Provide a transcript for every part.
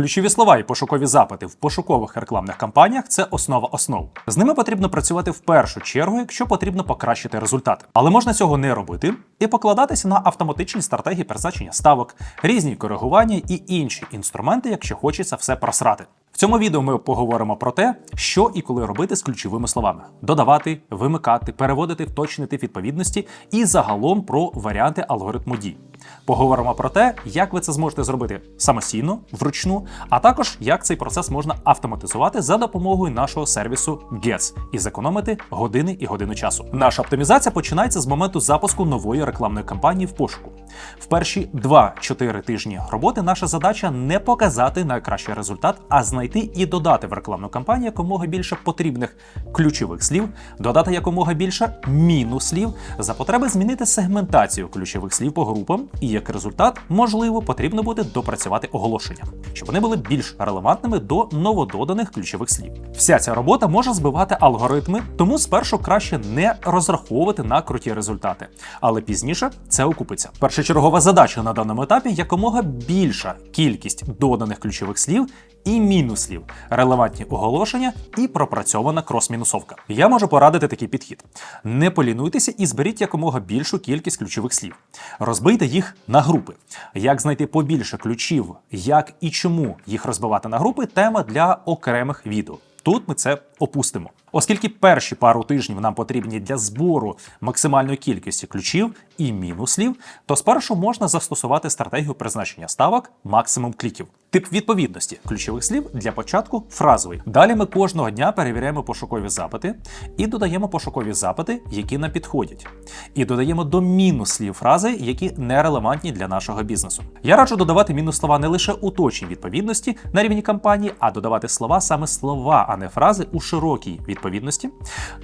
Ключові слова і пошукові запити в пошукових рекламних кампаніях це основа основ. З ними потрібно працювати в першу чергу, якщо потрібно покращити результати. Але можна цього не робити і покладатися на автоматичні стратегії призначення ставок, різні коригування і інші інструменти, якщо хочеться все просрати. В цьому відео ми поговоримо про те, що і коли робити з ключовими словами: додавати, вимикати, переводити в точний тип відповідності і загалом про варіанти алгоритму дій. Поговоримо про те, як ви це зможете зробити самостійно, вручну, а також як цей процес можна автоматизувати за допомогою нашого сервісу GETS і зекономити години і годину часу. Наша оптимізація починається з моменту запуску нової рекламної кампанії в пошуку. В перші 2-4 тижні роботи наша задача не показати найкращий результат, а знайти і додати в рекламну кампанію якомога більше потрібних ключових слів, додати якомога більше мінус-слів, за потреби змінити сегментацію ключових слів по групам, і як результат, можливо, потрібно буде допрацювати оголошення, щоб вони були більш релевантними до новододаних ключових слів. Вся ця робота може збивати алгоритми, тому спершу краще не розраховувати на круті результати, але пізніше це окупиться. Першочергова задача на даному етапі якомога більша кількість доданих ключових слів і мінуслів, релевантні оголошення і пропрацьована крос-мінусовка. Я можу порадити такий підхід: не полінуйтеся і зберіть якомога більшу кількість ключових слів. Розбийте їх на групи. Як знайти побільше ключів, як і чому їх розбивати на групи тема для окремих відео. Тут ми це опустимо. Оскільки перші пару тижнів нам потрібні для збору максимальної кількості ключів і мінуслів, то спершу можна застосувати стратегію призначення ставок максимум кліків. Тип відповідності ключових слів для початку фразовий. Далі ми кожного дня перевіряємо пошукові запити і додаємо пошукові запити, які нам підходять. І додаємо до мінус слів фрази, які не релевантні для нашого бізнесу. Я раджу додавати мінус слова не лише у точній відповідності на рівні кампанії, а додавати слова саме слова, а не фрази у широкій відповідності.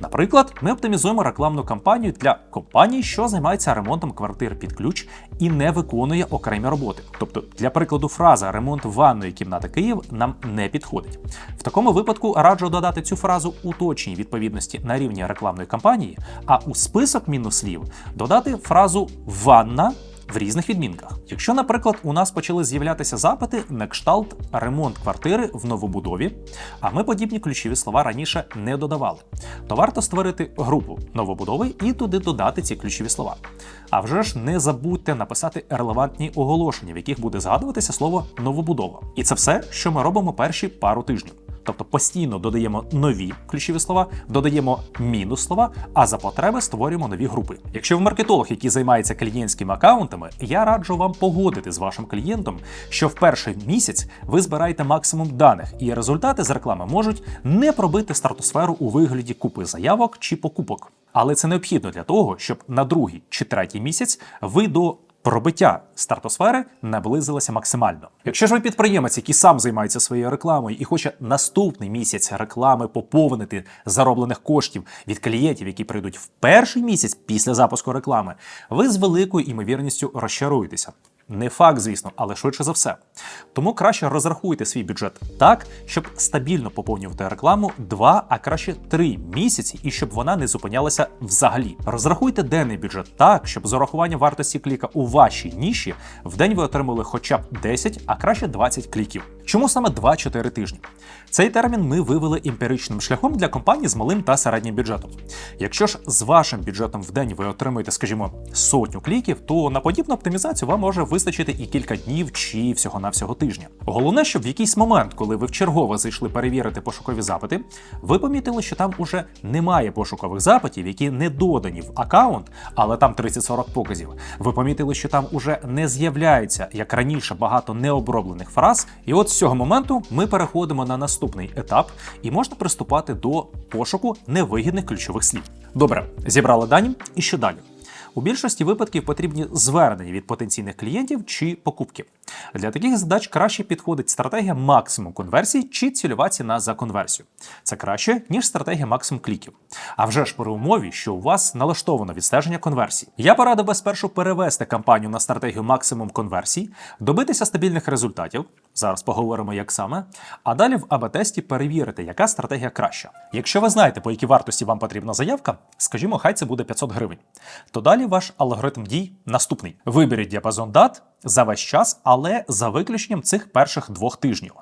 Наприклад, ми оптимізуємо рекламну кампанію для компаній, що займається ремонтом квартир під ключ і не виконує окремі роботи. Тобто, для прикладу, фраза ремонт ванної кімнати Київ нам не підходить. В такому випадку раджу додати цю фразу у точній відповідності на рівні рекламної кампанії, а у список мінуслів додати фразу ванна. В різних відмінках. Якщо, наприклад, у нас почали з'являтися запити на кшталт ремонт квартири в новобудові, а ми подібні ключові слова раніше не додавали, то варто створити групу новобудови і туди додати ці ключові слова. А вже ж не забудьте написати релевантні оголошення, в яких буде згадуватися слово новобудова. І це все, що ми робимо перші пару тижнів. Тобто постійно додаємо нові ключові слова, додаємо мінус слова, а за потреби створюємо нові групи. Якщо ви маркетолог, який займається клієнтськими акаунтами, я раджу вам погодити з вашим клієнтом, що в перший місяць ви збираєте максимум даних, і результати з реклами можуть не пробити стратосферу у вигляді купи заявок чи покупок. Але це необхідно для того, щоб на другий чи третій місяць ви до пробиття стратосфери наблизилося максимально. Якщо ж ви підприємець, який сам займається своєю рекламою і хоче наступний місяць реклами поповнити зароблених коштів від клієнтів, які прийдуть в перший місяць після запуску реклами, ви з великою імовірністю розчаруєтеся. Не факт, звісно, але швидше за все. Тому краще розрахуйте свій бюджет так, щоб стабільно поповнювати рекламу 2, а краще 3 місяці, і щоб вона не зупинялася взагалі. Розрахуйте денний бюджет так, щоб з урахуванням вартості кліка у вашій ніші в день ви отримали хоча б 10, а краще 20 кліків. Чому саме 2-4 тижні? Цей термін ми вивели емпіричним шляхом для компаній з малим та середнім бюджетом. Якщо ж з вашим бюджетом в день ви отримуєте, скажімо, сотню кліків, то на подібну оптимізацію вам може вистачити і кілька днів чи всього-навсього тижня. Головне, щоб в якийсь момент, коли ви вчергово зайшли перевірити пошукові запити, ви помітили, що там уже немає пошукових запитів, які не додані в аккаунт, але там 30-40 показів. Ви помітили, що там уже не з'являється, як раніше, багато необроблених фраз. І от з цього моменту ми переходимо на наступний етап і можна приступати до пошуку невигідних ключових слів. Добре, зібрали дані, і що далі? У більшості випадків потрібні звернення від потенційних клієнтів чи покупки. Для таких задач краще підходить стратегія максимум конверсій чи цільова ціна за конверсію. Це краще, ніж стратегія максимум кліків. А вже ж при умові, що у вас налаштовано відстеження конверсій. Я порадив би спершу перевести кампанію на стратегію максимум конверсій, добитися стабільних результатів. Зараз поговоримо, як саме. А далі в АБ-тесті перевірити, яка стратегія краща. Якщо ви знаєте, по якій вартості вам потрібна заявка, скажімо, хай це буде 500 гривень, то далі Далі ваш алгоритм дій наступний: виберіть діапазон дат за весь час, але за виключенням цих перших двох тижнів.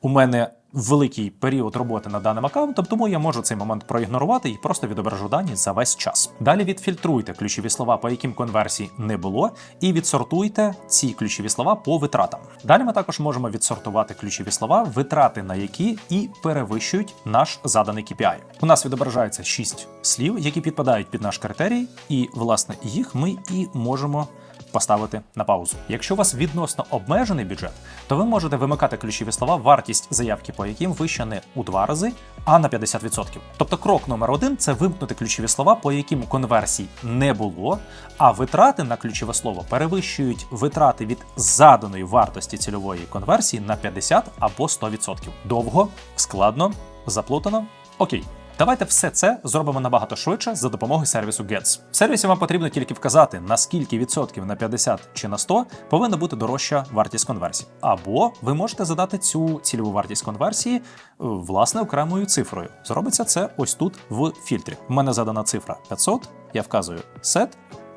У мене великий період роботи над даним аккаунтом, тому я можу цей момент проігнорувати і просто відображу дані за весь час. Далі відфільтруйте ключові слова, по яким конверсій не було, і відсортуйте ці ключові слова по витратам. Далі ми також можемо відсортувати ключові слова, витрати на які і перевищують наш заданий KPI. У нас відображається 6 слів, які підпадають під наш критерій, і власне їх ми і можемо поставити на паузу. Якщо у вас відносно обмежений бюджет, то ви можете вимикати ключові слова, вартість заявки по яким вища не у два рази, а на 50%. Тобто крок номер один це вимкнути ключові слова, по яким конверсій не було, а витрати на ключове слово перевищують витрати від заданої вартості цільової конверсії на 50 або 100%. Довго, складно, заплутано. Окей. Давайте все це зробимо набагато швидше за допомогою сервісу Gets. В сервісі вам потрібно тільки вказати, на скільки відсотків на 50 чи на 100 повинна бути дорожча вартість конверсії. Або ви можете задати цю цільову вартість конверсії е, власне окремою цифрою. Зробиться це ось тут в фільтрі. У мене задана цифра 500, я вказую set,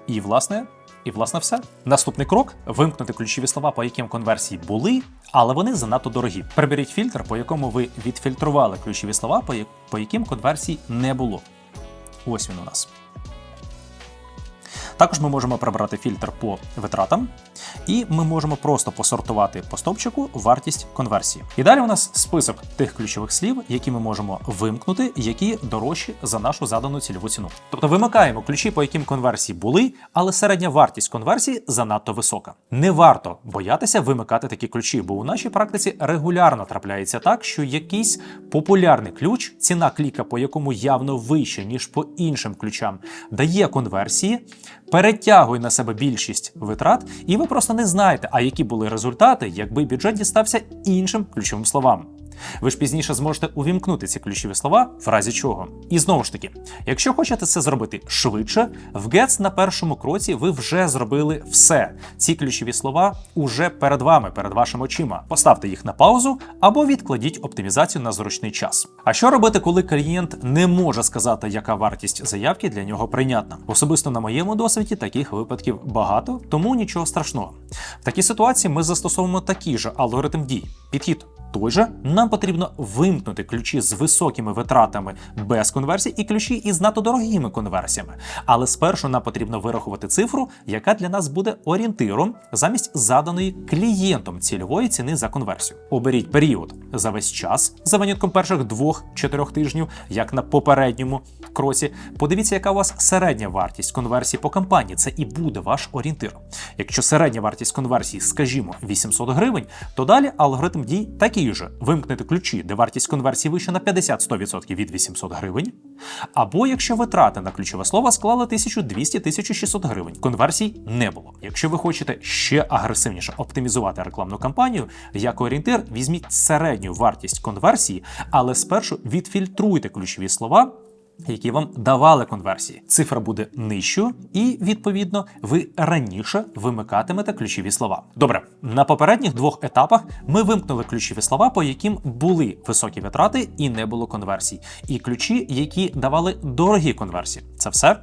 і власне. І власне все. Наступний крок вимкнути ключові слова, по яким конверсії були, але вони занадто дорогі. Приберіть фільтр, по якому ви відфільтрували ключові слова, по яким конверсій не було. Ось він у нас. Також ми можемо прибрати фільтр по витратам, і ми можемо просто посортувати по стовпчику вартість конверсії. І далі у нас список тих ключових слів, які ми можемо вимкнути, які дорожчі за нашу задану цільову ціну. Тобто вимикаємо ключі, по яким конверсії були, але середня вартість конверсії занадто висока. Не варто боятися вимикати такі ключі, бо у нашій практиці регулярно трапляється так, що якийсь популярний ключ, ціна кліка, по якому явно вища, ніж по іншим ключам, дає конверсії, перетягує на себе більшість витрат, і ви просто не знаєте, а які були результати, якби бюджет дістався іншим ключовим словам. Ви ж пізніше зможете увімкнути ці ключові слова, в разі чого. І знову ж таки, якщо хочете це зробити швидше, в Gets на першому кроці ви вже зробили все. Ці ключові слова уже перед вами, перед вашими очима. Поставте їх на паузу або відкладіть оптимізацію на зручний час. А що робити, коли клієнт не може сказати, яка вартість заявки для нього прийнятна? Особисто на моєму досвіді таких випадків багато, тому нічого страшного. В такій ситуації ми застосовуємо такий же алгоритм дій. Підхід той же нам потрібно вимкнути ключі з високими витратами без конверсій і ключі із надто дорогими конверсіями. Але спершу нам потрібно вирахувати цифру, яка для нас буде орієнтиром замість заданої клієнтом цільової ціни за конверсію. Оберіть період за весь час за винятком перших двох-чотирьох тижнів, як на попередньому кроці. Подивіться, яка у вас середня вартість конверсії по кампанії. Це і буде ваш орієнтир. Якщо середня вартість конверсії, скажімо, 800 гривень, то далі алгоритм дій такий же: вимкнути ключі, де вартість конверсії вища на 50-100% від 800 гривень. Або якщо витрати на ключове слово склали 1200-1600 гривень, конверсій не було. Якщо ви хочете ще агресивніше оптимізувати рекламну кампанію, як орієнтир, візьміть середню вартість конверсії, але спершу відфільтруйте ключові слова які вам давали конверсії. Цифра буде нижчою, і відповідно ви раніше вимикатимете ключові слова. Добре, на попередніх двох етапах ми вимкнули ключові слова, по яким були високі витрати і не було конверсій, і ключі, які давали дорогі конверсії. Це все.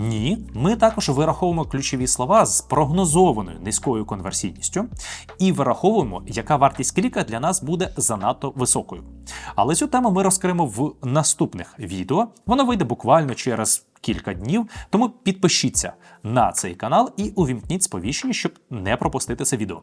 Ні, ми також вираховуємо ключові слова з прогнозованою низькою конверсійністю і вираховуємо, яка вартість кліка для нас буде занадто високою. Але цю тему ми розкриємо в наступних відео. Воно вийде буквально через кілька днів. Тому підпишіться на цей канал і увімкніть сповіщення, щоб не пропустити це відео.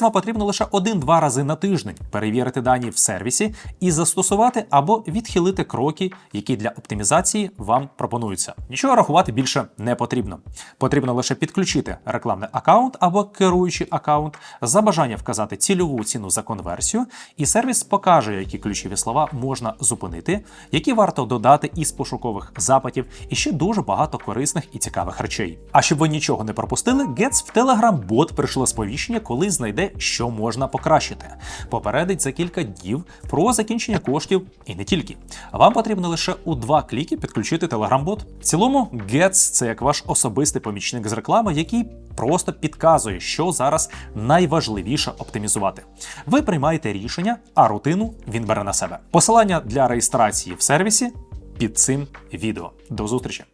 Вам потрібно лише один-два рази на тиждень перевірити дані в сервісі і застосувати або відхилити кроки, які для оптимізації вам пропонуються. Нічого рахувати більше не потрібно. Потрібно лише підключити рекламний аккаунт або керуючий аккаунт, за бажання вказати цільову ціну за конверсію, і сервіс покаже, які ключові слова можна зупинити, які варто додати із пошукових запитів, і ще дуже багато корисних і цікавих речей. А щоб ви нічого не пропустили, Gets в Telegram бот прийшло сповіщення, коли знайде, що можна покращити. Попередить за кілька днів про закінчення коштів і не тільки. Вам потрібно лише у два кліки підключити Telegram бот. В цілому, Gets – це як ваш особистий помічник з реклами, який просто підказує, що зараз найважливіше оптимізувати. Ви приймаєте рішення, а рутину він бере на себе. Посилання для реєстрації в сервісі під цим відео. До зустрічі!